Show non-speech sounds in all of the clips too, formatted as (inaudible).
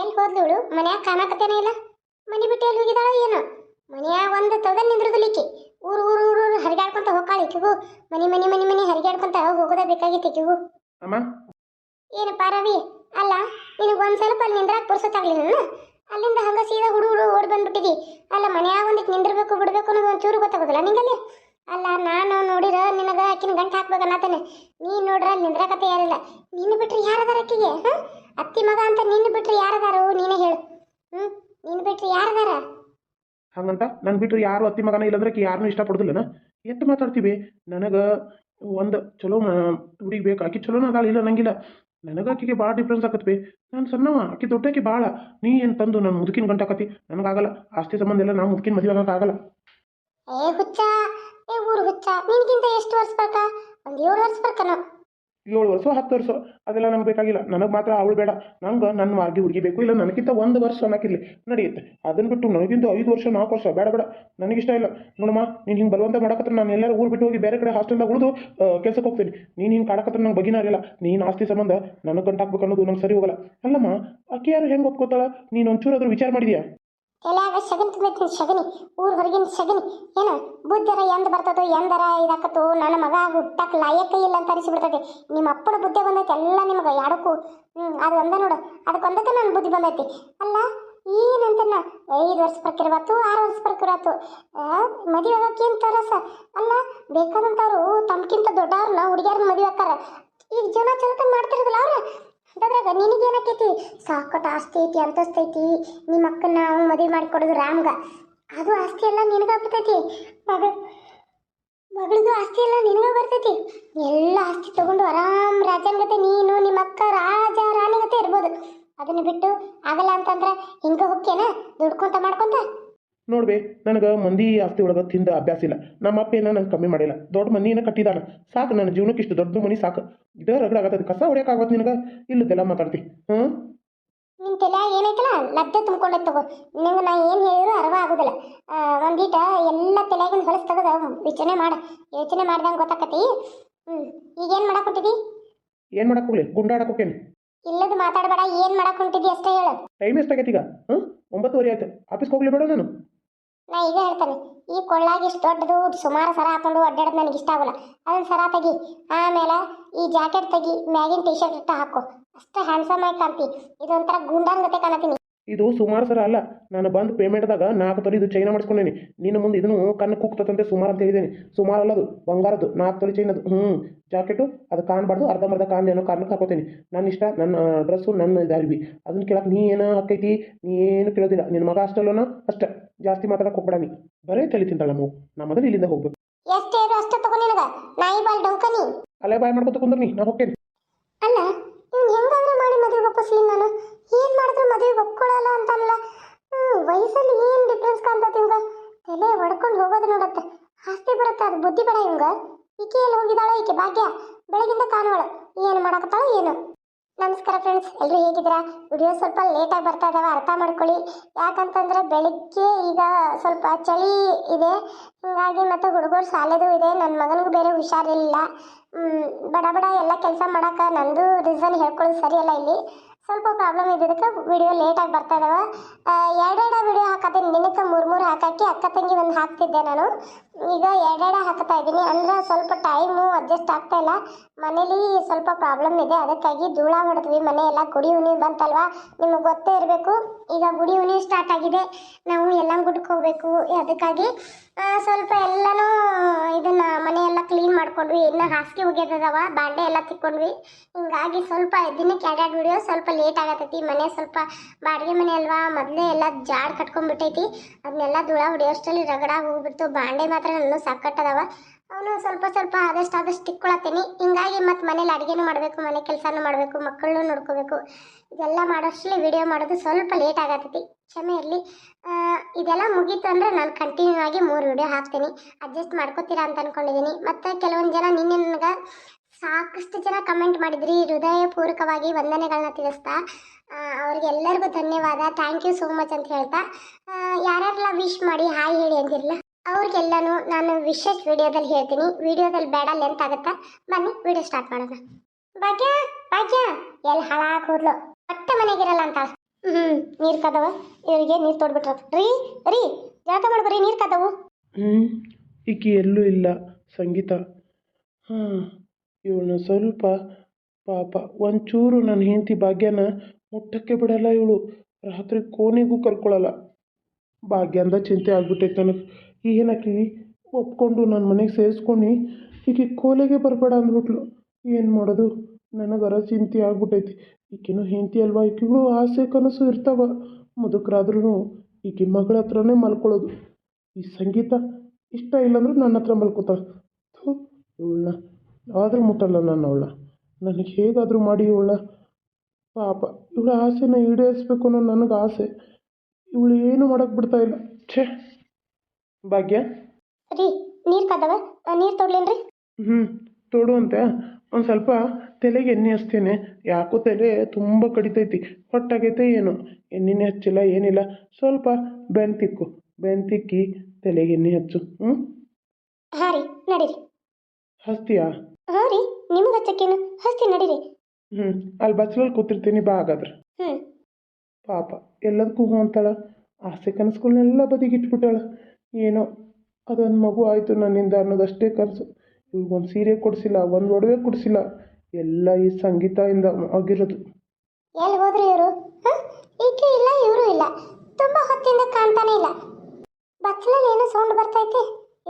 ಎಲ್ಲಿ ಹೋದ್ಲು ಮನ್ಯಾಗ ಕಾಣಕತ್ತೇನೆ ಇಲ್ಲ? ಮನಿ ಬಿಟ್ಟು ಎಲ್ಲಿ ಹೋಗಿದಾಳ ಏನು? ಮನೆಯಾಗ ಒಂದು ತಗದ್ ನಿಂದ್ರದಲಿಕ್ಕೆ. ಊರು ಊರು ಊರು ಊರು ಹರಿಗಾಡ್ಕೊಂತ ಹೋಗಾಳ ಈಕಿಗೂ. ಮನಿ ಮನಿ ಮನಿ ಮನಿ ಹರಿಗಾಡ್ಕೊಂತ ಹೋಗೋದ ಬೇಕಾಗಿತ್ತು ಈಕಿಗೂ. ಅಮ್ಮ? ಏನಪ್ಪ ರವಿ? ಅಲ್ಲ ನಿನಗೆ ಒಂದು ಸ್ವಲ್ಪ ಅಲ್ಲಿ ನಿಂದ್ರಾಕ ಪುರ್ಸತ್ತಾಗ್ಲಿ ನಾನು ಅಲ್ಲಿಂದ ಹಂಗ ಸೀದಾ ಹುಡು ಹುಡು ಓಡ್ ಬಂದ್ಬಿಟ್ಟಿದಿ. ಅಲ್ಲ ಮನ್ಯಾಗ ಒಂದಿಕ್ ನಿಂದಿರ್ಬೇಕು ಬಿಡ್ಬೇಕು ಅನ್ನೋದು ಒಂಚೂರು ಗೊತ್ತಾಗೋದಿಲ್ಲ ನಿಂಗಲ್ಲಿ? ಅಲ್ಲ ನಾನು ನೋಡಿರ ನಿನಗ ಆಕಿನ ಗಂಟು ಹಾಕ್ಬೇಕನ್ನತಾನೆ. ನೀನು ನೋಡ್ರ ಅಲ್ಲಿ ನಿಂದ್ರಾಕತ್ತೆ ಯಾರಿಲ್ಲ. ನೀನು ಬಿಟ್ರೆ ಯಾರದಾರ ಆಕಿಗೆ ಹಾ? ಅತ್ತಿ ಮಗ ಅಂತ ನಿನ್ನ ಬಿಟ್ರೆ ಯಾರದಾರು? ನೀನೇ ಹೇಳು. ಹ್ಮ್? ನಿನ್ನ ಬಿಟ್ರೆ ಯಾರದಾರ? ಹಂಗಂತ? ನನ್ ಬಿಟ್ರೆ ಯಾರು ಅತ್ತಿ ಮಗನ ಇಲ್ಲಂದ್ರೆ ಯಾರನ್ನೂ ಇಷ್ಟಪಡುದಿಲ್ಲನ? ಎಷ್ಟು ಮಾತಾಡ್ತೀವಿ. ನನಗೆ ಒಂದು ಚಲೋ ಹುಡುಗಿ ಬೇಕು. ಆಕಿ ಚಲೋನ ಅದಾಳ? ಇಲ್ಲ ನಂಗಿಲ್ಲ. ನನಗೆ ಆಕಿಗೆ ಭಾಳ ಡಿಫ್ರೆನ್ಸ್ ಆಕತ್ವಿ ನಾನು ಸಣ್ಣವ. ಆಕಿ ದೊಡ್ಡಾಕಿ ಭಾಳ ನೀ ಏನು ತಂದು ನನ್ನ ಮುದುಕಿನ ಗಂಟಾಕತಿ ನನಗಾಗಲ್ಲ ಆಸ್ತಿ ಸಂಬಂಧ ಎಲ್ಲ ನಾ ಮುದುಕಿನ ಮದುವೆ ಆಗಲ್ಲ. ಏ ಹುಚ್ಚ. ಏ ಊರು ಹುಚ್ಚ. ನಿನಗಿಂತ ಎಷ್ಟು ವರ್ಷ ಬರ್ಕ ಒಂದು ಏಳು ವರ್ಷ ಬರ್ಕನೋ ಏಳು ವರ್ಷ, ಹತ್ತು ವರ್ಷ, ಅದೆಲ್ಲ ನಮ್ಗೆ ಬೇಕಾಗಿಲ್ಲ. ನನಗೆ ಮಾತ್ರ ಅವಳು ಬೇಡ. ನಂಗೆ ನನ್ನ ಮಾರ್ಗಿ ಹುಡುಗಿ ಬೇಕು ಇಲ್ಲ, ನನಗಿಂತ ಒಂದು ವರ್ಷ ಅನ್ನಕ್ಕಿರ್ಲಿ. ನಡೆಯುತ್ತೆ. ಅದನ್ನು ಬಿಟ್ಟು ನನಗಿಂತ ಐದು ವರ್ಷ, ನಾಲ್ಕು ವರ್ಷ ಬೇಡ ಬೇಡ. ನನಗಿಷ್ಟ ಇಲ್ಲ. ನೋಡಮ್ಮ, ನೀನು ಹಿಂಗೆ ಬಲವಂತ ಮಾಡಕತ್ರ ನಾನು ಎಲ್ಲರೂ ಊರು ಬಿಟ್ಟು ಹೋಗಿ ಬೇರೆ ಕಡೆ ಹಾಸ್ಟೆಲ್ದಾಗ ಉಳಿದು ಕೆಲಸಕ್ಕೆ ಹೋಗ್ತೀನಿ. ನೀನು ಹಿಂಗೆ ಕಾಡಕತ್ರ ನಂಗೆ ಇರಲ್ಲ ನೀನು ಆಸ್ತಿ ಸಂಬಂಧ ನನಗೆ ಗಂಟಾಕ್ಬೇಕು ಅನ್ನೋದು ನಂಗೆ ಸರಿ ಹೋಗಲ್ಲ. ಅಲ್ಲಮ್ಮ ಆಕೆ ಯಾರು ಹೆಂಗೆ ಒಪ್ಕೋತಾಳ? ನೀನು ಒಂಚೂರು ಅದ್ರ ವಿಚಾರ ಮಾಡಿದ್ಯಾ? ಎಲ್ಯಾಗ ಶಗನ್ ತುಂಬಿರ್ತೀನಿ ಶಗನಿ ಊರ್ ಹೊರಗಿನ ಶಗನಿ ಏನು, ಬುದ್ಧರ ಎಂದ ಬರ್ತದೋ, ಎಂದರ ಇದಾಕತ್ತು, ನನ್ನ ಮಗ ಹುಟ್ಟಕ್ ಲಾಯಕ ಇಲ್ಲ ಅಂತ ಅನಿಸ್ಬಿಡ್ತೈತಿ ನಿಮ್ಮ ಅಪ್ಪನ ಬುದ್ಧಿ ಬಂದೈತೆ, ಎಲ್ಲ ನಿಮಗೆ, ಯಾಡಕ್ಕೂ. ಹ್ಮ್, ಅದು ಒಂದ ನೋಡು. ಅದಕ್ಕೊಂದಕ್ಕೆ ನನ್ನ ಬುದ್ಧಿ ಬಂದೈತಿ. ಅಲ್ಲ, ಏನಂತನ? ಐದು ವರ್ಷ ಬರ್ಕಿರವತ್ತು, ಆರು ವರ್ಷ ಬರ್ಕಿರವತ್ತು ಮದುವೆ ಆಗಕ್ಕೇನು ತರಸ ಅಲ್ಲ ಬೇಕಾದಂಥವ್ರು ತಮ್ಗಿಂತ ದೊಡ್ಡವ್ರನ್ನ ಹುಡುಗಿಯರನ್ನ ಮದುವೆ ಆಕಾರ ಈಗ ಜನ ಚಲತ ಮಾಡ್ತಿರೋದಿಲ್ಲ ಅವ್ರ. ಅದ್ರಾಗ ನಿನಗೇನಾಕೈತಿ? ಸಾಕಟ್ಟು ಆಸ್ತಿ ಐತಿ ಅಂತಸ್ತೈತಿ ನಿಮ್ಮ ಅಕ್ಕನ ಅವ್ನು ಮದುವೆ ಮಾಡಿಕೊಡೋದು ರಾಮ್ಗ. ಅದು ಆಸ್ತಿ ಎಲ್ಲ ನಿನಗಾಗ್ಬಿಟ್ಟೈತಿ ಮಗ ಮಗಳದು ಆಸ್ತಿ ಎಲ್ಲ ನಿನಗ ಬರ್ತೈತಿ. ಎಲ್ಲ ಆಸ್ತಿ ತಗೊಂಡು ಆರಾಮ್ ರಾಜನ್ ಗತೆ ನೀನು, ನಿಮ್ಮ ಅಕ್ಕ ರಾಜ ರಾಣಿ ಗತೆ ಇರ್ಬೋದು. ಅದನ್ನ ಬಿಟ್ಟು ಆಗಲ್ಲ ಅಂತಂದ್ರೆ ಹಿಂಗ ಹೋಗ್ತೇನ? ದುಡ್ಕೊಂತ ಮಾಡ್ಕೊಂತ? ನೋಡ್ಬೇ ನನಗೆ ಮಂದಿ ಆಸ್ತಿ ಒಳಗೆ ತಿಂದ ಅಭ್ಯಾಸ ಇಲ್ಲ. ನಮ್ಮ ಅಪ್ಪ ಏನೋ ನಂಗೆ ಕಮ್ಮಿ ಮಾಡಿಲ್ಲ. ದೊಡ್ಡ ಮನಿನ ಕಟ್ಟಿದಾನ. ಸಾಕು ನನ್ನ ಜೀವನಕ್ಕೆ ಇಷ್ಟು ದೊಡ್ಡ ಮನಿ ಸಾಕು. ಇದೇ ರಗಡ ಆಗತ್ತದ. ಕಸ ಹೊಡ್ಯಕ್ಕಾಗತ್ತೆ ನಿನಗೆ? ಇಲ್ಲದೆಲ್ಲ ಮಾತಾಡ್ತಿ. ಹ್ಞೂ ನಿನ್ ತಲೆ ಏನೈತಲ್ಲ ಲದ್ದೆ ತುಂಬಿಕೊಂಡೆ ತಗೋ. ನಿಂಗೆ ನಾ ಏನು ಹೇಳಿದ್ರು ಅರ್ವ ಆಗೋದಿಲ್ಲ. ಒಂದೀಟ ಎಲ್ಲ ತಲೆಗಿನ ಹೊಲಸು ತೆಗೆದ. ಯೋಚನೆ ಮಾಡ. ಯೋಚನೆ ಮಾಡ್ದಂಗೆ ಗೊತ್ತಾಕತಿ. ಹ್ಞೂ ಈಗೇನು ಮಾಡಕ್ ಹೊಂಟಿದಿ? ಏನು ಮಾಡಕ್ಕೆ ಹೋಗ್ಲಿ? ಗುಂಡಾಡಕ್ಕೆ ಹೋಗ್ತೇನೆ. ಇಲ್ಲದ ಮಾತಾಡಬೇಡ. ಏನು ಮಾಡಕ್ ಹೊಂಟಿದಿ ಅಷ್ಟೇ ಹೇಳು. ಟೈಮ್ ಎಷ್ಟಾಗೈತೆ ಈಗ? ಹ್ಞೂ ಒಂಬತ್ತುವರೆ ಆಯ್ತು. ಆಫೀಸ್ಗೆ ಹೋಗ್ಲಿ ಬೇಡ ನಾನು. ನಾ ಈಗ ಹೇಳ್ತಾನೆ, ಈ ಕೊಳ್ಳಾಗ ಇಷ್ಟು ದೊಡ್ಡದು ಸುಮಾರು ಸರ ಹಾಕೊಂಡು ಅಡ್ಡಾಡೋದು ನನಗೆ ಇಷ್ಟ ಆಗೋಲ್ಲ. ಅದನ್ನ ಸರ ತೆಗಿ, ಆಮೇಲೆ ಈ ಜಾಕೆಟ್ ತೆಗಿ, ಮ್ಯಾಗಿನ ಟಿ ಶರ್ಟ್ ಇಟ್ಟ ಹಾಕು. ಅಷ್ಟು ಹ್ಯಾಂಡ್ಸಮ್ ಆಗಿ ಕಾಣ್ತಿ. ಇದೊಂಥರ ಗುಂಡಾನ್ ಗತೆ ಕಾಣತೀನಿ. ಇದು ಸುಮಾರು ಸರ ಅಲ್ಲ. ನಾನು ಬಂದು ಪೇಮೆಂಟ್ದಾಗ ನಾಲ್ಕು ತೊಲಿ ಇದು ಚೈನ ಮಾಡಿಸ್ಕೊಂಡೇನಿ. ನಿನ್ನ ಮುಂದೆ ಇದನ್ನು ಕಣ್ಣು ಕೂಗ್ತದಂತೆ ಸುಮಾರು ಅಂತ ಹೇಳಿದ್ದೇನೆ ಸುಮಾರು ಅಲ್ಲದು ಬಂಗಾರದ್ದು ನಾಲ್ಕು ತೊಲಿ ಚೈನದು ಹ್ಞೂ ಜಾಕೆಟು ಅದು ಕಾಣಬಾರ್ದು ಅರ್ಧಂಬರ್ಧ ಕಾಣಲಿ ಅನ್ನೋ ಕಾರಣಕ್ಕೆ ಹಾಕೋತೀನಿ. ನನ್ನ ಇಷ್ಟ ನನ್ನ ಡ್ರೆಸ್ಸು ನನ್ನ ಇದಾರ್ವಿ ಅದನ್ನ ಕೇಳಕ್ಕೆ ನೀ ಏನೋ ಹಾಕೈತಿ ನೀ ಏನು ಕೇಳೋದಿಲ್ಲ. ನಿನ್ನ ಮಗ ಅಷ್ಟಲ್ಲೋ ಅಷ್ಟೇ. ಜಾಸ್ತಿ ಮಾತಾಡಕ್ಕೆ ಹೋಗ್ಬೇಡ ನೀ. ಬರೇ ತಲೆ ತಿಂತಾಳ ನಾವು ನಾ ಮೊದಲು ಇಲ್ಲಿಂದ ಹೋಗ್ಬೇಕು. ಎಷ್ಟೇ ಅಷ್ಟು ನಾಯಿ ಬಾಲ್ ಡೊಂಕನಿ ಅಲ್ಲೇ ಬಾಯ್ ಮಾಡ್ಕೊತ ಕುಂದ್ರಿ ನೀ. ನಾ ಹೋಗ್ತೇನೆ. ಅಲ್ಲ ಇವ್ನು ಹೆಂಗಾದ್ರೂ ಮಾಡಿ ಮದುವೆ ವಾಪಸ್ ನಾನು ಏನು ಮಾಡಿದ್ರು ಮದುವೆ ಒಪ್ಕೊಳ್ಳಲ್ಲ ಅಂತಲ್ಲ ಹ್ಞೂ ವಯಸ್ಸಲ್ಲಿ ಏನು ಡಿಫ್ರೆನ್ಸ್ ಕಾಣ್ತೈತಿ ಇವಂಗ ತಲೆ ಹೊಡ್ಕೊಂಡು ಹೋಗೋದು ನೋಡತ್ತೆ ಆಸ್ತಿ ಬರುತ್ತೆ ಅದು ಬುದ್ಧಿ ಬೇಡ ಇವಂಗ ಈಕೆ ಎಲ್ಲಿ ಹೋಗಿದ್ದಾಳೋ ಈಕೆ ಭಾಗ್ಯ. ಬೆಳಗಿಂದ ಕಾಣುವಳು. ಏನು ಮಾಡಕತ್ತಾಳೋ ಏನು? ನಮಸ್ಕಾರ ಫ್ರೆಂಡ್ಸ್ ಎಲ್ಲರೂ ಹೇಗಿದ್ದೀರಾ? ವಿಡಿಯೋ ಸ್ವಲ್ಪ ಲೇಟಾಗಿ ಬರ್ತಾ ಇದಾವೆ, ಅರ್ಥ ಮಾಡ್ಕೊಳ್ಳಿ. ಯಾಕಂತಂದರೆ ಬೆಳಿಗ್ಗೆ ಈಗ ಸ್ವಲ್ಪ ಚಳಿ ಇದೆ. ಹಾಗಾಗಿ ಮತ್ತು ಹುಡುಗರು ಶಾಲೆದು ಇದೆ. ನನ್ನ ಮಗನಿಗೂ ಬೇರೆ ಹುಷಾರಿಲ್ಲ. ಬಡ ಬಡ ಎಲ್ಲ ಕೆಲಸ ಮಾಡೋಕೆ ನಂದು ರೀಸನ್ ಹೇಳ್ಕೊಳ್ಳೋದು ಸರಿಯಲ್ಲ ಇಲ್ಲಿ. ಸ್ವಲ್ಪ ಪ್ರಾಬ್ಲಮ್ ಇದ್ದಿದ್ದಕ್ಕೆ ವಿಡಿಯೋ ಲೇಟಾಗಿ ಬರ್ತಾ ಇದಾವೆ. ಎರಡೆರಡು ವಿಡಿಯೋ ಹಾಕತ್ತೀನಿ. ದಿನಕ್ಕೆ ಮೂರು ಮೂರು ಹಾಕಕ್ಕೆ ಅಕ್ಕ ತಂಗಿ ಒಂದು ಹಾಕ್ತಿದ್ದೆ ನಾನು. ಈಗ ಎರಡೆರಡು ಹಾಕ್ತಾ ಇದ್ದೀನಿ. ಅಂದ್ರೆ ಸ್ವಲ್ಪ ಟೈಮು ಅಡ್ಜಸ್ಟ್ ಆಗ್ತಾ ಇಲ್ಲ. ಮನೇಲಿ ಸ್ವಲ್ಪ ಪ್ರಾಬ್ಲಮ್ ಇದೆ. ಅದಕ್ಕಾಗಿ ಧೂಳ ಹೊಡೆದ್ವಿ ಮನೆ ಎಲ್ಲ ಗುಡಿ ಬಂತಲ್ವಾ? ನಿಮಗೆ ಗೊತ್ತೇ ಇರಬೇಕು. ಈಗ ಗುಡಿ ಹುಣ್ಣಿ ಸ್ಟಾರ್ಟ್ ಆಗಿದೆ. ನಾವು ಎಲ್ಲ ಗುಡ್ಕ್ಕೆ ಹೋಗ್ಬೇಕು. ಅದಕ್ಕಾಗಿ ಸ್ವಲ್ಪ ಎಲ್ಲನೂ ಇದನ್ನ ಮನೆಯೆಲ್ಲ ಕ್ಲೀನ್ ಮಾಡ್ಕೊಂಡ್ವಿ. ಇನ್ನು ಹಾಸಿಗೆ ಒಗೆದದವ. ಬಾಂಡೆ ಎಲ್ಲ ತಿಕ್ಕೊಂಡ್ವಿ. ಹಿಂಗಾಗಿ ಸ್ವಲ್ಪ ದಿನಕ್ಕೆ ಎರಡೆರಡು ವಿಡಿಯೋ ಸ್ವಲ್ಪ ಲೇಟ್ ಆಗತೈತಿ. ಮನೆ ಸ್ವಲ್ಪ ಬಾಡಿಗೆ ಮನೆ ಅಲ್ವಾ? ಮೊದಲೇ ಎಲ್ಲ ಜಾಡ್ ಕಟ್ಕೊಂಡ್ಬಿಟ್ಟೈತಿ. ಅದನ್ನೆಲ್ಲ ಧೂಳ ಹೊಡೆಯೋಷ್ಟರಲ್ಲಿ ರಗಡ ಹೋಗ್ಬಿಡ್ತು. ಬಾಂಡೆ ಮಾತ್ರ ನನ್ನ ಸಾಕಟ್ಟದವ. ಅವನು ಸ್ವಲ್ಪ ಸ್ವಲ್ಪ ಆದಷ್ಟು ಆದಷ್ಟು ತಿಕ್ಕೊಳತ್ತೀನಿ. ಹಿಂಗಾಗಿ ಮತ್ತು ಮನೇಲಿ ಅಡುಗೆನೂ ಮಾಡಬೇಕು, ಮನೆ ಕೆಲಸನೂ ಮಾಡಬೇಕು, ಮಕ್ಕಳನ್ನೂ ನೋಡ್ಕೋಬೇಕು. ಇದೆಲ್ಲ ಮಾಡೋಷ್ಟರಲ್ಲಿ ವಿಡಿಯೋ ಮಾಡೋದು ಸ್ವಲ್ಪ ಲೇಟ್ ಆಗತ್ತೈತಿ. ಕ್ಷಮೆ ಇರಲಿ. ಇದೆಲ್ಲ ಮುಗೀತು ಅಂದರೆ ನಾನು ಕಂಟಿನ್ಯೂ ಆಗಿ ಮೂರು ವಿಡಿಯೋ ಹಾಕ್ತೀನಿ. ಅಡ್ಜಸ್ಟ್ ಮಾಡ್ಕೋತೀರಾ ಅಂತ ಅಂದ್ಕೊಂಡಿದ್ದೀನಿ ಮತ್ತು ಕೆಲವೊಂದು ಜನ ನಿನ್ನೆ ನನಗೆ ಸಾಕಷ್ಟು ಜನ ಕಮೆಂಟ್ ಮಾಡಿದ್ರಿ. ಹೃದಯಪೂರ್ವಕವಾಗಿ ವಂದನೆಗಳನ್ನ ತಿಳಿಸ್ತಾ. ಅವ್ರಿಗೆಲ್ಲರಿಗೂ ಧನ್ಯವಾದ. ಥ್ಯಾಂಕ್ ಯು ಸೋ ಮಚ್ ಅಂತ ಹೇಳ್ತಾ. ಯಾರ್ಯಾರೆಲ್ಲ ವಿಶ್ ಮಾಡಿ, ಹಾಯ್ ಹೇಳಿ ಅಂದಿರಲ್ಲ? ಅವ್ರಿಗೆಲ್ಲನೂ ನಾನು ವಿಶೇಷ ವಿಡಿಯೋದಲ್ಲಿ ಹೇಳ್ತೀನಿ. ವಿಡಿಯೋದಲ್ಲಿ ಬೇಡ ಲೆಂತ್ ಆಗುತ್ತಾ? ಬನ್ನಿ, ವಿಡಿಯೋ ಸ್ಟಾರ್ಟ್ ಮಾಡೋಣ. ಭಾಗ್ಯ ಭಾಗ್ಯ! ಎಲ್ಲಿ ಹಾಳಾಗಿ ಹೋದ್ಲು? ಒಟ್ಟ ಮನೆಗಿರಲ್ಲ ಅಂತ. ಹ್ಞೂ ನೀರು ಕದವ. ಇವರಿಗೆ ನೀರು ತೊಡ್ಬಿಟ್ರ ರೀ ರೀ ಯಾಕೆ ಮಾಡಿ ನೀರ್ ಕದವು. ಹ್ಞೂ ಈಕಿ ಎಲ್ಲೂ ಇಲ್ಲ, ಸಂಗೀತ. ಹಾಂ ಇವಳನ್ನ ಸ್ವಲ್ಪ ಪಾಪ. ಒಂಚೂರು ನನ್ನ ಹೆಂಡತಿ ಭಾಗ್ಯನ ಮುಟ್ಟಕ್ಕೆ ಬಿಡಲ್ಲ ಇವಳು. ರಾತ್ರಿ ಕೋಣೆಗೂ ಕಲ್ತ್ಕೊಳಲ್ಲ ಭಾಗ್ಯ ಅಂದ ಚಿಂತೆ ಆಗ್ಬಿಟ್ಟೈತೆ ನನಗೆ. ಏನಕ್ಕಿ ಒಪ್ಕೊಂಡು ನನ್ನ ಮನೆಗೆ ಸೇರಿಸ್ಕೊಂಡು, ಈಕೆ ಕೋಲೆಗೆ ಬರಬೇಡ ಅಂದ್ಬಿಟ್ಲು. ಏನು ಮಾಡೋದು? ನನಗರ ಚಿಂತೆ ಆಗ್ಬಿಟ್ಟೈತಿ. ಈಕಿನೂ ಹೆಂಡತಿ ಅಲ್ವಾ? ಈಕಿಗೂ ಆಸೆ ಕನಸು ಇರ್ತಾವ. ಮುದುಕರಾದ್ರೂ ಈಕೆ ಮಗಳ ಹತ್ರನೇ ಮಲ್ಕೊಳ್ಳೋದು. ಈ ಸಂಗೀತ ಇಷ್ಟ ಇಲ್ಲಾಂದ್ರೂ ನನ್ನ ಹತ್ರ ಮಲ್ಕೋತಾಳೆ ಇವಳನ್ನ ಆದರೂ ಮುಟ್ಟಲ್ಲ ನಾನು ಅವಳ. ನನಗೆ ಹೇಗಾದರೂ ಮಾಡಿ ಇವಳ ಪಾಪ, ಇವಳ ಆಸೆನ ಈಡೇರಿಸ್ಬೇಕು ಅನ್ನೋ ನನಗೆ ಆಸೆ. ಇವಳು ಏನು ಮಾಡೋಕ್ಕೆ ಬಿಡ್ತಾ ಇಲ್ಲ. ಛೇ! ಭಾಗ್ಯ? ರೀ ನೀರು ಕದವ? ನೀರು ತೊಡ್ಲೇನ್ರಿ? ಹ್ಞೂ ಅಂತ ಒಂದು ಸ್ವಲ್ಪ ತಲೆಗೆ ಎಣ್ಣೆ ಹಚ್ತೇನೆ. ಯಾಕೋ ತಲೆ ತುಂಬ ಕಡಿತೈತಿ. ಹೊಟ್ಟಾಗೈತೆ ಏನು. ಎಣ್ಣೆನೆ ಹಚ್ಚಿಲ್ಲ ಏನಿಲ್ಲ. ಸ್ವಲ್ಪ ಬೆನ್ ತಿಕ್ಕು. ಬೆನ್ ತಿಕ್ಕಿ ತಲೆಗೆ ಎಣ್ಣೆ ಹಚ್ಚು. ಹ್ಞೂ ಹಾಂ ರೀ ನಡೀರಿ. ಹಸ್ತಿಯಾ ಹಾಂ ರೀ ನಿಮಗೆ ಹಚ್ಚಕ್ಕೇನು? ಹಸ್ತಿ ನಡೀರಿ. ಹ್ಞೂ ಅಲ್ಲಿ ಬಚ್ಚಲಲ್ಲಿ ಕೂತಿರ್ತೀನಿ ಬಾ ಹಾಗಾದ್ರೆ. ಹ್ಞೂ ಪಾಪ ಎಲ್ಲದಕ್ಕೂ ಹ್ಞೂ ಅಂತಾಳ. ಆಸೆ ಕನಸುಗಳನ್ನೆಲ್ಲ ಬದಿಗಿಟ್ಬಿಟ್ಟಾಳ ಏನೋ ಅದೊಂದು ಮಗು ಆಯಿತು ನನ್ನಿಂದ ಅನ್ನೋದಷ್ಟೇ ಕನಸು. ಒಂದು ಸೀರೆ ಕೊಡಿಸಿಲ್ಲ ಒಂದು ಒಡವೆ ಕೊಡಿಸಿಲ್ಲ ಎಲ್ಲ ಈ ಸಂಗೀತದಿಂದ ಆಗಿರೋದು. ಎಲ್ಲಿ ಹೋದ್ರು ಇವರು? ಈಕೆ ಇಲ್ಲ ಇವರು ಇಲ್ಲ. ತುಂಬಾ ಹೊತ್ತಿಂದ ಕಾಣ್ತಾನೆ ಇಲ್ಲ. ಬಚ್ಚಲಲ್ಲಿ ಏನೋ ಸೌಂಡ್ ಬರ್ತೈತೆ.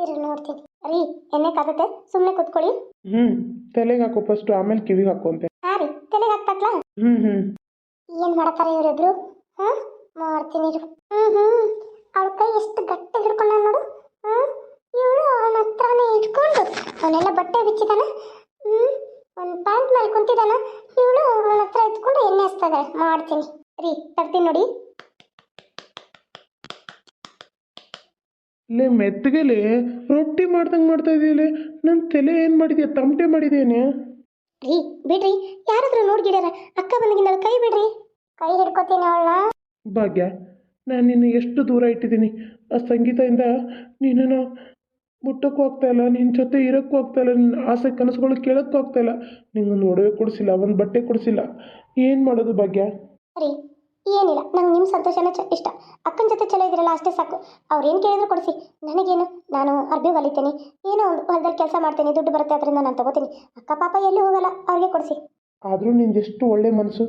ಇರು ನೋಡ್ತೀನಿ. ರೀ ಎಣ್ಣೆ ಕಾದತ್ತೆ. ಸುಮ್ಮನೆ ಕುತ್ಕೊಳ್ಳಿ. ಹ್ಞೂ ತಲೆಗೆ ಹಾಕೋ ಫಸ್ಟ್ ಆಮೇಲೆ ಕಿವಿಗೆ ಹಾಕು ಅಂತೆ. ಹಾಂ ರೀ ತಲೆಗೆ ಹಾಕ್ತಕ್ಲಾ ಹ್ಞೂ ಹ್ಞೂ ಏನ್ ಮಾಡ್ತಾರೆ ಇವರಿಬ್ರು? ಹಾ? ಮಾಡ್ತೀನಿ ಇರು. ಹ್ಮ್ ಹ್ಮ್. ಅವಳ ಕೈ ಎಷ್ಟು ಗಟ್ಟಿ ಹಿಡ್ಕೊಂಡ ನೋಡು. ಇವಳು ಅವನ ಹತ್ರನೇ ಇಟ್ಕೊಂಡು ಅವನೆಲ್ಲ ಬಟ್ಟೆ ಬಿಚ್ಚಿದಾನ. ಒಂದು ಪ್ಯಾಂಟ್ ಮೇಲೆ ಕುಂತಿದಾನ. ಇವಳು ಅವನ ಹತ್ರ ಇಟ್ಕೊಂಡು ಎಣ್ಣೆ ಹಚ್ತಾ ಇದಾಳೆ ಮಾಡ್ತೀನಿ. ರೀ ತರ್ತೀನಿ ನೋಡಿ. ಇಲ್ಲೇ ಮೆತ್ತಗೆಲೆ ರೊಟ್ಟಿ ಮಾಡ್ದಂಗೆ ಮಾಡ್ತಾ ಇದೆಯಲ್ಲ. ನನ್ನ ತಲೆ ಏನು ಮಾಡಿದ್ಯಾ? ತಮಟೆ ಮಾಡಿದೇನೆ ರೀ ಬಿಡ್ರಿ. ಯಾರಾದ್ರೂ ನೋಡ್ಗಿಡ್ಯಾರ? ಅಕ್ಕ ಬಂದಗಿಂದಳ ಕೈ ಬಿಡ್ರಿ. ಕೈ ಹಿಡ್ಕೋತೀನಿ ಅವಳನ್ನ. ಭಾಗ್ಯ ನಾನು ನಿನ್ನ ಎಷ್ಟು ದೂರ ಇಟ್ಟಿದ್ದೀನಿ. ಆ ಸಂಗೀತದಿಂದ ನೀನು ಮುಟ್ಟಕ್ಕೂ ಹೋಗ್ತಾ ಇಲ್ಲ ನಿನ್ನ ಜೊತೆ ಇರೋಕ್ಕೂ ಹೋಗ್ತಾ ಇಲ್ಲ ನಿನ್ನ ಆಸೆ ಕನಸುಗಳು ಕೇಳೋಕ್ಕೂ ಹೋಗ್ತಾ ಇಲ್ಲ. ನಿಂಗೊಂದು ಒಡವೆ ಕೊಡಿಸಿಲ್ಲ ಒಂದು ಬಟ್ಟೆ ಕೊಡಿಸಿಲ್ಲ. ಏನು ಮಾಡೋದು ಭಾಗ್ಯ? ರೀ ಏನಿಲ್ಲ. ನಂಗೆ ನಿಮ್ಮ ಸಂತೋಷನೇ ಚ ಇಷ್ಟ. ಅಕ್ಕನ ಜೊತೆ ಚಲೋ ಇದ್ರಲ್ಲ ಅಷ್ಟೇ ಸಾಕು. ಅವ್ರು ಏನು ಕೇಳಿದ್ರು ಕೊಡಿಸಿ. ನನಗೇನು? ನಾನು ಅರ್ಬಿ ಹೊಲಿತೀನಿ. ಏನೋ ಒಂದು ಹೊಲದಲ್ಲಿ ಕೆಲಸ ಮಾಡ್ತೀನಿ ದುಡ್ಡು ಬರುತ್ತೆ ಅದರಿಂದ ನಾನು ತಗೋತೀನಿ. ಅಕ್ಕ ಪಾಪ ಎಲ್ಲಿ ಹೋಗಲ್ಲ ಅವ್ರಿಗೆ ಕೊಡಿಸಿ. ಆದರೂ ನಿಂದೆಷ್ಟು ಒಳ್ಳೆ ಮನಸ್ಸು.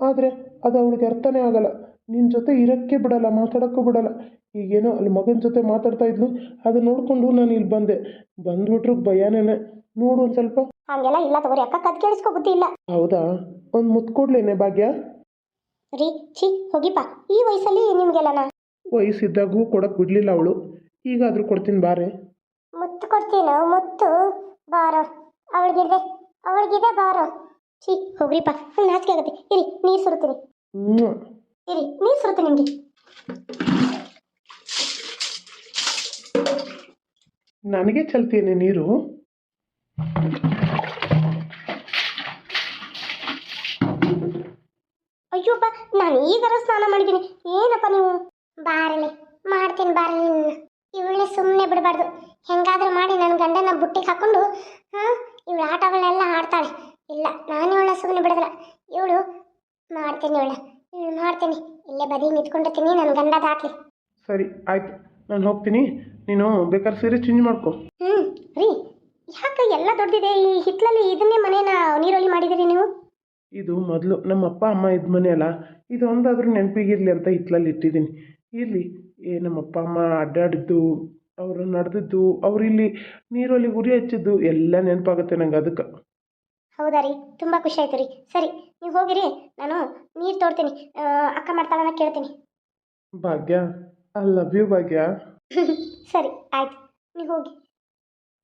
ಆದರೆ ಅದು ಅವಳಿಗೆ ಅರ್ಥನೇ ಆಗಲ್ಲ. ನಿನ್ನ ಜೊತೆ ಇರೋಕ್ಕೆ ಬಿಡಲ್ಲ ಮಾತಾಡೋಕ್ಕೂ ಬಿಡಲ್ಲ. ಈಗೇನೋ ಅಲ್ಲಿ ಮಗನ ಜೊತೆ ಮಾತಾಡ್ತಾ ಇದ್ಲು ಅದು ನೋಡಿಕೊಂಡು ನಾನು ಇಲ್ಲಿ ಬಂದೆ. ಬಂದ್ಬಿಟ್ರು ಭಯನೇ ನೋಡು ಒಂದು ಸ್ವಲ್ಪ. ಹಂಗೆಲ್ಲ ಇಲ್ಲ ತಗೋರಿ ಅಕ್ಕ ಕದ್ ಕೇಳಿಸ್ಕೊ ಬುದ್ಧಿ ಇಲ್ಲ. ಹೌದಾ? ಒಂದು ಮುತ್ತು ಕೊಡ್ಲೇನೆ ಭಾಗ್ಯ. ರೀ ಛೀ ಹೋಗಿಪ್ಪ. ಈ ವಯಸ್ಸಲ್ಲಿ ನಿಮಗೆಲ್ಲನ ವಯಸ್ಸಿದ್ದಾಗೂ ಕೊಡಕ್ಕೆ ಬಿಡಲಿಲ್ಲ ಅವಳು. ಈಗಾದರೂ ಕೊಡ್ತೀನಿ ಬಾರೆ. ಮುತ್ತು ಕೊಡ್ತೀನ? ಮುತ್ತು. ಬಾರೋ. ಅವಳಿಗಿದೆ. ಅವಳಿಗಿದೆ ಬಾರೋ. ಛೀ ಹೋಗ್ರಿಪ್ಪ. ನಾಚಿಕೆ ಆಗುತ್ತೆ. ಇರಿ ನೀರು ಸುರುತ್ತೀನಿ. ಹ್ಞೂ ಇರಿ ನೀರು ಸುರುತ್ತೀನಿ ನಿಮಗೆ. ನನಗೆ ಚಲ್ತೇನೆ ನೀರು. ಅಯ್ಯೋಪ್ಪ ನಾನು ಈಗಾರ ಸ್ನಾನ ಮಾಡಿದ್ದೀನಿ. ಏನಪ್ಪ ನೀವು? ಬಾರಲಿ ಮಾಡ್ತೀನಿ ಬಾರಲಿ ಇವಳೆ ಸುಮ್ಮನೆ ಬಿಡಬಾರ್ದು. ಹೆಂಗಾದ್ರೂ ಮಾಡಿ ನನ್ನ ಗಂಡನ ಬುಟ್ಟಿಗೆ ಹಾಕೊಂಡು ಹಾಂ ಇವಳು ಆಟಗಳನ್ನೆಲ್ಲ ಆಡ್ತಾಳೆ. ಇಲ್ಲ ನಾನು ಇವಳ ಸುಮ್ಮನೆ ಬಿಡೋದಿಲ್ಲ. ಇವಳು ಮಾಡ್ತೀನಿ ಇವಳು ಮಾಡ್ತೀನಿ. ಇಲ್ಲೇ ಬದಿ ನಿಂತ್ಕೊಂಡಿರ್ತೀನಿ ನನ್ನ ಗಂಡ ದಾಟ್ಲಿ ಸರಿ ಆಯ್ತು. ನಾನು ಹೋಗ್ತೀನಿ. ನೀನು ಬೇಕಾದ್ರೆ ಸೀರೆ ಚೇಂಜ್ ಮಾಡ್ಕೊ. ಹ್ಞೂ ರೀ. ಯಾಕೆ ಎಲ್ಲ ದೊಡ್ಡಿದೆ? ಈ ಹಿತ್ತಲಲ್ಲಿ ಇದನ್ನೇ ಮನೇನ ನೀರೊಲಿ ಮಾಡಿದಿರಿ ನೀವು? ಇದು ಮೊದಲು ನಮ್ಮ ಅಪ್ಪ ಅಮ್ಮ ಇದ್ದ ಮನೆ ಅಲ್ಲ. ಇದು ಒಂದಾದ್ರೂ ನೆನಪಿಗಿರಲಿ ಅಂತ ಹಿತ್ಲಲ್ಲಿ ಇಟ್ಟಿದ್ದೀನಿ. ಇರಲಿ. ಏ ನಮ್ಮ ಅಪ್ಪ ಅಮ್ಮ ಅಡ್ಡಾಡಿದ್ದು ಅವರು ನಡೆದಿದ್ದು ಅವ್ರು ಇಲ್ಲಿ ನೀರಲ್ಲಿ ಉರಿ ಹಚ್ಚಿದ್ದು ಎಲ್ಲ ನೆನಪಾಗುತ್ತೆ ನಂಗೆ ಅದಕ್ಕೆ. ಹೌದಾ ರೀ? ತುಂಬ ಖುಷಿ ಆಯ್ತು ರೀ. ಸರಿ ನೀವು ಹೋಗಿರಿ. ನಾನು ನೀರು ತೋರ್ತೀನಿ ಅಕ್ಕ ಮಾಡ್ತಾಳನ್ನ ಕೇಳ್ತೀನಿ. ಭಾಗ್ಯ ಐ ಲವ್ ಯು ಭಾಗ್ಯ. (laughs) ಸರಿ ಆಯ್ತು. ನೀವು ಹೋಗಿ.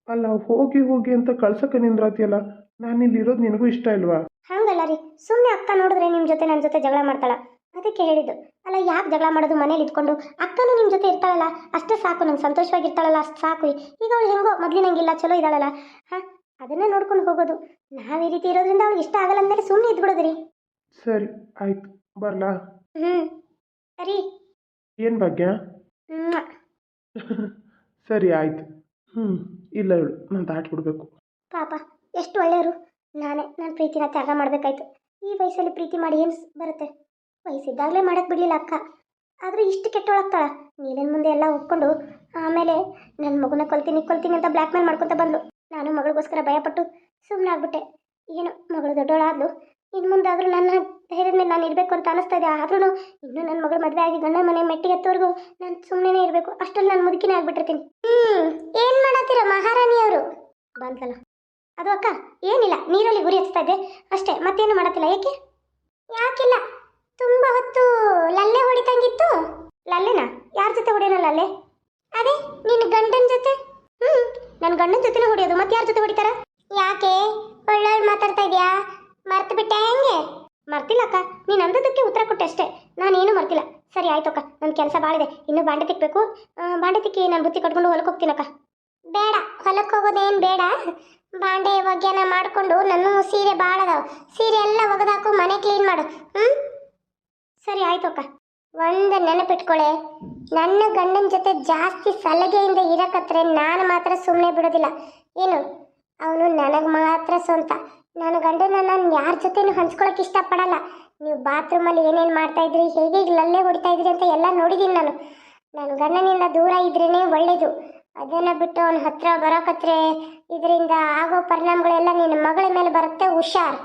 ಅಲ್ಲ ಹೋಗಿ ಹೋಗಿ ಅಂತ ಕಳ್ಸಕ್ಕೆ ನಿಂದ್ರಾತಿಯಲ್ಲ? ನಾನು ಇಲ್ಲಿ ಇರೋದು ನಿನಗೂ ಇಷ್ಟ ಇಲ್ವಾ? ಹಂಗಲ್ಲ ರೀ. ಸುಮ್ಮನೆ ಅಕ್ಕ ನೋಡಿದ್ರೆ ನಿಮ್ಮ ಜೊತೆ ನನ್ನ ಜೊತೆ ಜಗಳ ಮಾಡ್ತಾಳ. ಅದಕ್ಕೆ ಹೇಳಿದ್ದು. ಅಲ್ಲ ಯಾಕೆ ಜಗಳ ಮಾಡೋದು ಮನೇಲಿ ಇಟ್ಕೊಂಡು ಅಕ್ಕನೂ ನಿಮ್ಮ ಜೊತೆ ಇರ್ತಾಳಲ್ಲ? ಅಷ್ಟೇ ಸಾಕು ನಂಗೆ ಸಂತೋಷವಾಗಿರ್ತಾಳಲ್ಲ ಅಷ್ಟು ಸಾಕು. ಈಗ ಅವಳು ಹೆಂಗೋ ಮೊದಲಿನಂಗಿಲ್ಲ ಚಲೋ ಇದ್ದಾಳಲ್ಲ. ಹಾಂ? ಅದನ್ನೇ ನೋಡ್ಕೊಂಡು ಹೋಗೋದು. ನಾವು ಈ ರೀತಿ ಇರೋದ್ರಿಂದ ಅವಳಿಗೆ ಇಷ್ಟ ಆಗಲ್ಲ ಅಂದಮೇಲೆ ಸುಮ್ಮನೆ ಇದ್ಬಿಡೋದು ರೀ ಸರಿ ಆಯ್ತು ಬರ್ಲಾ? ಹ್ಞೂ ಸರಿ. ಏನ್ ಭಾಗ್ಯ? (laughs) ಸರಿ ಆಯ್ತು. ಹ್ಮ್ ಇಲ್ಲ ಇವಳು ನಾನು ದಾಟ್ಬಿಡ್ಬೇಕು. ಪಾಪ ಎಷ್ಟು ಒಳ್ಳೆಯವರು. ನಾನೇ ನನ್ನ ಪ್ರೀತಿನ ತ್ಯಾಗ ಮಾಡಬೇಕಾಯ್ತು. ಈ ವಯಸ್ಸಲ್ಲಿ ಪ್ರೀತಿ ಮಾಡಿ ಏನು ಬರುತ್ತೆ? ವಯಸ್ಸಿದ್ದಾಗಲೇ ಮಾಡಕ್ಕೆ ಬಿಡ್ಲಿಲ್ಲ ಅಕ್ಕ. ಆದರೂ ಇಷ್ಟು ಕೆಟ್ಟೊಳಗ್ತಾಳ ನೀಲಿನ ಮುಂದೆ ಎಲ್ಲ ಒಪ್ಕೊಂಡು ಆಮೇಲೆ ನನ್ನ ಮಗುನ ಕೊಲ್ತೀನಿ ಕೊಲ್ತೀನಿ ಅಂತ ಬ್ಲ್ಯಾಕ್ ಮೇಲ್ ಮಾಡ್ಕೊತ ಬಂದ್ಲು. ನಾನು ಮಗಳಿಗೋಸ್ಕರ ಭಯಪಟ್ಟು ಸುಮ್ಮನೆ ಆಗ್ಬಿಟ್ಟೆ. ಏನು, ಮಗಳು ದೊಡ್ಡವಳಾದ್ಲು? ಇನ್ನು ಮುಂದಾದರೂ ನನ್ನ ಧೈರ್ಯದ ಮೇಲೆ ನಾನು ಇರಬೇಕು ಅಂತ ಅನಿಸ್ತಾ ಇದೆ. ಆದ್ರೂ ಇನ್ನೂ ನನ್ನ ಮಗಳು ಮದುವೆ ಆಗಿ ಗಂಡನ ಮನೆ ಮೆಟ್ಟಿಗೆ ಎತ್ತೋರ್ಗು ನಾನು ಸುಮ್ಮನೆ ಇರಬೇಕು. ಅಷ್ಟರಲ್ಲಿ ನಾನು ಮುದುಕಿನೇ ಆಗ್ಬಿಟ್ಟಿರ್ತೀನಿ. ಹ್ಮ್, ಏನು ಮಾಡತ್ತೀರ ಮಹಾರಾಣಿಯವರು ಬಂತಲ್ಲ ಅದು ಅಕ್ಕ, ಏನಿಲ್ಲ, ನೀರಲ್ಲಿ ಗುರಿ ಹಚ್ತಾ ಇದ್ದೆ. ಅಷ್ಟೇ, ಮತ್ತೇನು ಮಾಡತ್ತಿಲ್ಲ, ಏಕೆ? ಯಾಕಿಲ್ಲ? ತುಂಬಾ ಹೊತ್ತು ಲಲ್ಲೆ ಹೊಡಿತಂಗಿತ್ತು. ಲಲ್ಲೆನಾ? ಯಾರ ಜೊತೆ ಹೊಡೆಯೋಣ ಲಲ್ಲೆ? ಅದೇ, ನಿನ್ನ ಗಂಡನ ಜೊತೆ? ಹ್ಮ್ ನನ್ನ ಗಂಡನ ಜೊತೆನೇ ಹೊಡೆಯೋದು ಮತ್ತೆ ಯಾರ ಜೊತೆ ಹೊಡಿತಾರ? ಯಾಕೆ? ಒಳ್ಳೆ ಮಾತಾಡ್ತಾ ಇದೆಯಾ? ಮರ್ತು ಬಿಟ್ಟೆ ಹೆಂಗೆ? ಮರ್ತಿಲ್ಲ ಅಕ್ಕ. ನೀನು ಅಂದದಕ್ಕೆ ಉತ್ತರ ಕೊಟ್ಟೆ ಅಷ್ಟೇ. ನಾನೇನು ಮರ್ತಿಲ್ಲ. ಸರಿ ಆಯ್ತು ಅಕ್ಕ. ನನ್ನ ಕೆಲಸ ಬಾಳಿದೆ ಇನ್ನೂ ಬಾಂಡೆ ತಿಕ್ಕಬೇಕು ಬಾಂಡೆ ತಿಕ್ಕಿ ನಾನು ಬುತ್ತಿ ಕಟ್ಕೊಂಡು ಹೊಲಕ್ಕೆ ಹೋಗ್ತೀನಕ್ಕ ಬೇಡ. ಹೊಲಕ್ಕೆ ಹೋಗೋದೇನು ಬೇಡ. ಬಾಂಡೆ ಒಗ್ಯಾನ ಮಾಡಿಕೊಂಡು ನನ್ನ ಸೀರೆ ಭಾಳ ಅದಾವ. ಸೀರೆ ಎಲ್ಲ ಒಗೆದಾಕು ಮನೆ ಕ್ಲೀನ್ ಮಾಡು. ಹ್ಞೂ ಸರಿ ಆಯ್ತು ಅಕ್ಕ. ಒಂದು ನೆನಪಿಟ್ಕೊಳ್ಳೆ ನನ್ನ ಗಂಡನ ಜೊತೆ ಜಾಸ್ತಿ ಸಲಗೆಯಿಂದ ಇರಕತ್ರೆ ನಾನು ಮಾತ್ರ ಸುಮ್ಮನೆ ಬಿಡೋದಿಲ್ಲ. ಏನು? ಅವನು ನನಗೆ ಮಾತ್ರ ಸ್ವಂತ. ನನ್ನ ಗಂಡನ ನಾನು ಯಾರ ಜೊತೆನೂ ಹಂಚ್ಕೊಳಕ್ಕೆ ಇಷ್ಟಪಡಲ್ಲ. ನೀವು ಬಾತ್ರೂಮಲ್ಲಿ ಏನೇನು ಮಾಡ್ತಾ ಇದ್ರಿ, ಹೇಗೆ ಲಲ್ಲೆ ಹೊಡಿತಾ ಇದ್ರಿ ಅಂತ ಎಲ್ಲ ನೋಡಿದ್ದೀನಿ ನಾನು. ನನ್ನ ಗಂಡನಿಂದ ದೂರ ಇದ್ರೇ ಒಳ್ಳೇದು. ಅದನ್ನು ಬಿಟ್ಟು ಅವನ ಹತ್ರ ಬರೋಕತ್ರೆ, ಇದರಿಂದ ಆಗೋ ಪರಿಣಾಮಗಳೆಲ್ಲ ನಿನ್ನ ಮಗಳ ಮೇಲೆ ಬರುತ್ತೆ, ಹುಷಾರ್.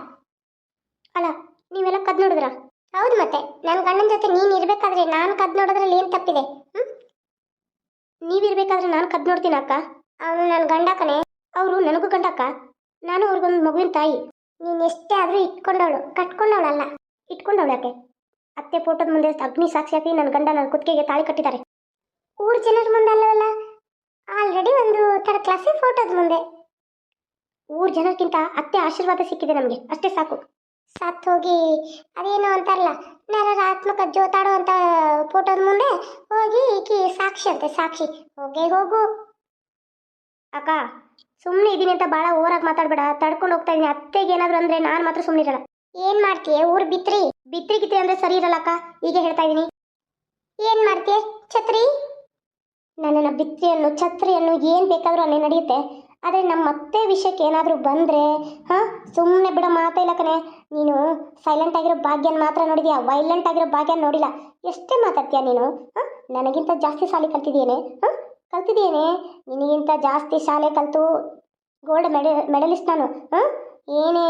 ಅಲ್ಲ, ನೀವೆಲ್ಲ ಕದ್ ನೋಡಿದ್ರ ಹೌದು ಮತ್ತೆ. ನನ್ನ ಗಂಡನ ಜೊತೆ ನೀನು ಇರ್ಬೇಕಾದ್ರೆ ನಾನು ಕದ್ ನೋಡೋದ್ರಲ್ಲಿ ಏನು ತಪ್ಪಿದೆ? ನೀವಿರ್ಬೇಕಾದ್ರೆ ನಾನು ಕದ್ ನೋಡ್ತೀನಿ ಅಕ್ಕ. ಅವನು ನನ್ನ ಗಂಡ ಕಣೆ. ಅವರು ನನಗೂ ಗಂಡಕ್ಕ ನಾನು ಅವ್ರಿಗೊಂದು ಮಗುವಿನ ತಾಯಿ. ನೀನು ಎಷ್ಟೇ ಆದರೂ ಇಟ್ಕೊಂಡವಳು. ಕಟ್ಕೊಂಡವಳಲ್ಲ. ಇಟ್ಕೊಂಡವಳು ಯಾಕೆ? ಅತ್ತೆ ಫೋಟೋದ ಮುಂದೆ ಅಗ್ನಿ ಸಾಕ್ಷಿ ಹಾಕಿ ನನ್ನ ಗಂಡ ನನ್ನ ಕುತ್ತಿಗೆಗೆ ತಾಳಿ ಕಟ್ಟಿದ್ದಾರೆ. ಊರು ಜನರ ಮುಂದೆ ಅಲ್ಲವಲ್ಲ? ಆಲ್ರೆಡಿ ಒಂದು ಥರ ಕ್ಲಾಸಿ ಫೋಟೋದ ಮುಂದೆ. ಊರ್ ಜನಕ್ಕಿಂತ ಅತ್ತೆ ಆಶೀರ್ವಾದ ಸಿಕ್ಕಿದೆ ನಮಗೆ. ಅಷ್ಟೇ ಸಾಕು. ಸತ್ ಹೋಗಿ ಅದೇನು ಅಂತಾರಲ್ಲ, ನರರಾತ್ಮಕ ಜೋತಾಡೋ ಅಂತ ಫೋಟೋದ ಮುಂದೆ ಹೋಗಿ ಈಕಿ ಸಾಕ್ಷಿ ಅಂತೆ, ಸಾಕ್ಷಿ. ಹೋಗೇ ಹೋಗು. ಅಕ್ಕ ಸುಮ್ಮನೆ ಇದೀನಿ ಅಂತ ಭಾಳ ಓರಾಗಿ ಮಾತಾಡ್ಬೇಡ, ತಡ್ಕೊಂಡು ಹೋಗ್ತಾ ಇದೀನಿ. ಅತ್ತೆಗೆ ಏನಾದ್ರು ಅಂದ್ರೆ ನಾನು ಮಾತ್ರ ಸುಮ್ಮನೆ ಇರಲ್ಲ. ಏನ್ ಮಾಡ್ತೀಯ? ಊರು ಬಿತ್ರಿ. ಬಿತ್ರಿ ಗಿತ್ರಿ ಅಂದ್ರೆ ಸರಿ ಇರಲ್ಲ ಅಕ್ಕ. ಈಗ ಹೇಳ್ತಾ ಇದೀನಿ. ಏನ್ ಮಾಡ್ತೀಯ? ಛತ್ರಿ? ನನ್ನನ್ನು ಬಿತ್ರಿಯನ್ನು ಛತ್ರಿಯನ್ನು ಏನು ಬೇಕಾದರೂ ಅಲ್ಲಿ ನಡೆಯುತ್ತೆ. ಆದರೆ ನಮ್ಮ ಮತ್ತೆ ವಿಷಯಕ್ಕೆ ಏನಾದರೂ ಬಂದರೆ, ಹಾಂ? ಸುಮ್ಮನೆ ಬಿಡೋ ಮಾತೇ ಇಲ್ಲ ಕಣೆ. ನೀನು ಸೈಲೆಂಟ್ ಆಗಿರೋ ಭಾಗ್ಯನ ಮಾತ್ರ ನೋಡಿದ್ಯಾ? ವೈಲೆಂಟ್ ಆಗಿರೋ ಭಾಗ್ಯನ ನೋಡಿಲ್ಲ. ಎಷ್ಟೇ ಮಾತಾಡ್ತೀಯ ನೀನು? ಹಾಂ? ನನಗಿಂತ ಜಾಸ್ತಿ ಶಾಲೆ ಕಲ್ತಿದ್ದೀಯೇನೆ ಹಾಂ? ಕಲ್ತಿದ್ದೀನಿ ನಿನಗಿಂತ ಜಾಸ್ತಿ ಶಾಲೆ ಕಲಿತು ಗೋಲ್ಡ್ ಮೆಡ ಮೆಡಲಿಸ್ಟ್ ನಾನು. ಹಾಂ? ಏನೇ?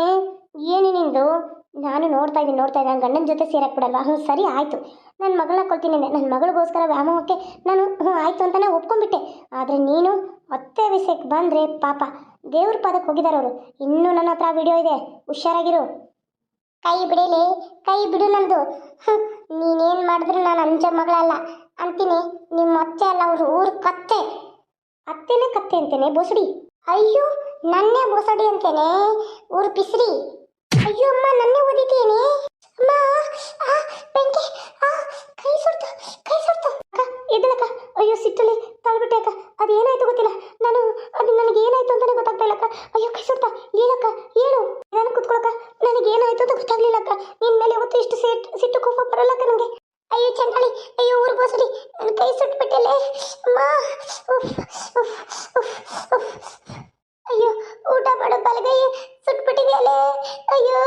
ಏನೇ ನಿಂದು? ನಾನು ನೋಡ್ತಾ ಇದ್ದೀನಿ ನೋಡ್ತಾ ಇದ್ದೀನಿ. ಗಂಡನ ಜೊತೆ ಸೇರಕ್ಕೆ ಬಿಡಲ್ವಾ? ಹ್ಞೂ ಸರಿ, ಆಯಿತು. ನನ್ನ ಮಗಳನ್ನ ಕೊಡ್ತೀನಿ. ನನ್ನ ಮಗಳಿಗೋಸ್ಕರ ವ್ಯಾಮೋಹಕ್ಕೆ ನಾನು ಹ್ಞೂ ಆಯಿತು ಅಂತಲೇ ಒಪ್ಕೊಂಡ್ಬಿಟ್ಟೆ. ಆದರೆ ನೀನು ಅತ್ತೆ ವಿಷಯಕ್ಕೆ ಬಂದರೆ ಪಾಪ, ದೇವ್ರ ಪದಕ್ಕೆ ಹೋಗಿದ್ದಾರೆ ಅವರು. ಇನ್ನೂ ನನ್ನ ಹತ್ರ ವಿಡಿಯೋ ಇದೆ. ಹುಷಾರಾಗಿರು. ಕೈ ಬಿಡಲಿ, ಕೈ ಬಿಡು ನಂದು. ನೀನೇನ್ ಮಾಡಿದ್ರು ನಾನು ಅಂಜ ಮಗಳಲ್ಲ. ಅಂತೀನಿ, ನಿಮ್ಮ ಅತ್ತೆ ಅಲ್ಲ, ಅವ್ರ ಊರು ಕತ್ತೆ. ಅತ್ತೆನೇ ಕತ್ತೆ ಅಂತೇನೆ, ಬೋಸಡಿ. ಅಯ್ಯೋ, ನನ್ನೇ ಬೋಸಡಿ ಅಂತೇನೆ. ಊರು ಪಿಸ್ರಿ ಅಯ್ಯೋ ಅಮ್ಮ ನನ್ನೇ ಓದಿದ್ದೀನಿ. ಅಮ್ಮ ಆ, ಬೆಂಕಿ ಆ, ಕೈ ಸುಡ್ತು ಕೈ ಸುಡ್ತು ಅಕ್ಕ ಎದ್ದಲಕ್ಕ ಅಯ್ಯೋ ಸಿಟ್ಟಲ್ಲಿ ತಳ್ಬಿಟ್ಟೆ ಅಕ್ಕ. ಅದು ಏನಾಯ್ತು ಗೊತ್ತಿಲ್ಲ. ನಾನು ಅದು ನನಗೆ ಏನಾಯ್ತು ಅಂತಾನೆ ಗೊತ್ತಾಗ್ತಾ ಇಲ್ಲ ಅಕ್ಕ. ಅಯ್ಯೋ ಕೈ ಸುಡ್ತಾ ಹೇಳಕ್ಕ ಏನು ನಾನು ಕುತ್ಕೊಳಕ್ಕ. ನನಗೆ ಏನಾಯ್ತು ಅಂತ ಗೊತ್ತಾಗ್ಲಿಲ್ಲ ಅಕ್ಕ. ನಿನ್ ಮೇಲೆ ಇವತ್ತು ಇಷ್ಟು ಸಿಟ್ಟು ಸಿಟ್ಟು ಕೋಪ ಬರಲ್ಲ ಅಕ್ಕ ನನಗೆ ಅಯ್ಯೋ ಚಂಡಾಳಿ ಅಯ್ಯೋ ಊರು ಬೋಸಡಿ. ನನ್ನ ಕೈ ಸುಟ್ಬಿಟ್ಟಲೆ. ಅಮ್ಮ ಉಫ್, ಉಫ್, ಉಫ್, ಉಫ್. ಅಯ್ಯೋ, ಊಟ ಮಾಡೋ ಬಲಗೈ ಸುಟ್ಬಿಟ್ಟಿದೆಯಲ್ಲೇ? ಅಯ್ಯೋ,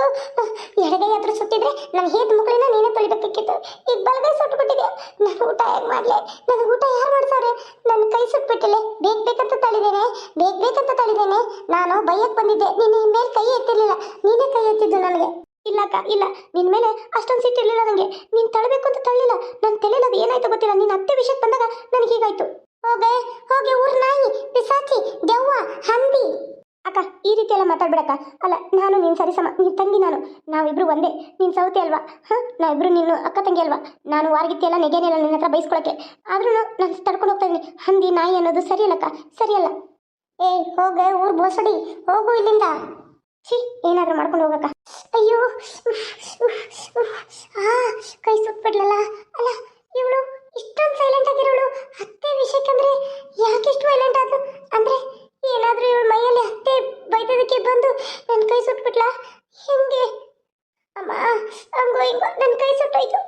ಎಡಗೈ ಹತ್ರ ಸುಟ್ಟಿದ್ರೆ ನನ್ನ ಹೇತ್ ಮುಗಳಿನ ನೀನೇ ತೊಳಿಬೇಕಿತ್ತು. ಈಗ ಬಲಗೈ ಸುಟ್ಬಿಟ್ಟಿದೆ ನಾನು ಊಟ ಹೇಗೆ ಮಾಡ್ಲೆ? ನನಗೆ ಊಟ ಯಾರು ಮಾಡ್ತಾರೆ ನನ್ನ ಕೈ ಸುಟ್ಬಿಟ್ಟಿಲ್ಲ ಬೇಕ್ ಬೇಕಂತ ತಳಿದೇನೆ ಬೇಕ್ ಬೇಕಂತ ತಳಿದೇನೆ, ನಾನು ಬೈಯಕ್ ಬಂದಿದ್ದೆ. ನಿನ್ನ ನಿನ್ ಮೇಲೆ ಕೈ ಎತ್ತಿರ್ಲಿಲ್ಲ. ನೀನೇ ಕೈ ಎತ್ತಿದ್ದು ನನಗೆ. ಇಲ್ಲಕ್ಕ ಇಲ್ಲ. ನಿನ್ ಮೇಲೆ ಅಷ್ಟೊಂದು ಸಿಟ್ಟಿರ್ಲಿಲ್ಲ ನನಗೆ ನೀನ್ ತಳಬೇಕು ಅಂತ ತಳ್ಳಿಲ್ಲ. ನನ್ನ ತಲೆಯಲ್ಲಿ ಏನಾಯ್ತು ಗೊತ್ತಿಲ್ಲ. ನಿನ್ನ ಅತ್ತೆ ವಿಷಯಕ್ಕೆ ಬಂದಾಗ ನನಗೆ ಹೀಗಾಯ್ತು. ಹೋಗೆ, ಹೋಗಿ ಊರ್ ನಾಯಿ ಪಿಸಾಚಿ ದೆವ್ವ, ಹಂದಿ. ಅಕ್ಕ, ಈ ರೀತಿ ಎಲ್ಲ ಮಾತಾಡ್ಬೇಡಕ್ಕ. ಅಲ್ಲ, ನಾನು ನೀನು ಸರಿ ಸಮ ನೀನು ತಂಗಿ ನಾನು. ನಾವಿಬ್ರು ಒಂದೇ. ನಿನ್ ಸೌತೆ ಅಲ್ವಾ? ಹಾಂ? ನಾವಿಬ್ರು ನೀನು ಅಕ್ಕ ತಂಗಿ ಅಲ್ವಾ? ನಾನು ವಾರಗಿತ್ತಿ ಎಲ್ಲ ನೆಗೆನಿಲ್ಲ ನಿನ್ನ ಹತ್ರ ಬೈಸ್ಕೊಳಕ್ಕೆ. ಆದ್ರೂ ನಾನು ತಡ್ಕೊಂಡು ಹೋಗ್ತಾ ಇದ್ದೀನಿ. ಹಂದಿ, ನಾಯಿ ಅನ್ನೋದು ಸರಿಯಲ್ಲಕ್ಕ? ಸರಿಯಲ್ಲ. ಏಯ್, ಹೋಗೆ, ಊರ್ ಬೋಸಡಿ. ಹೋಗು ಇಲ್ಲಿಂದ. ಛೀ, ಏನಾದ್ರು ಮಾಡ್ಕೊಂಡು ಹೋಗಕ್ಕ. ಅಯ್ಯೋ ಕೈ ಸುಟ್ಬಿಡ್ಲಲ್ಲ. ಅಲ್ಲ, ಇವಳು ಇಷ್ಟೊಂದು ಸೈಲೆಂಟ್ ಆಗಿರೋಳು. ಅತ್ತೆ ವಿಷಯಕ್ಕಂದ್ರೆ ಇಷ್ಟು ವೈಲೆಂಟ್ ಆದ ಅಂದ್ರೆ ಏನಾದರೂ ಇವಳು ಮೈಯಲ್ಲಿ ಅತ್ತೆ ಬೈದದಕ್ಕೆ ಬಂದು ನನ್ನ ಕೈ ಸುಟ್ಬಿಟ್ಲಾ? ಹೆಂಗೆ? ಅಮ್ಮ, ಹಂಗೋ, ಹಿಂಗೋ ನನ್ನ ಕೈ ಸುಟ್ಟೋಯ್ತು.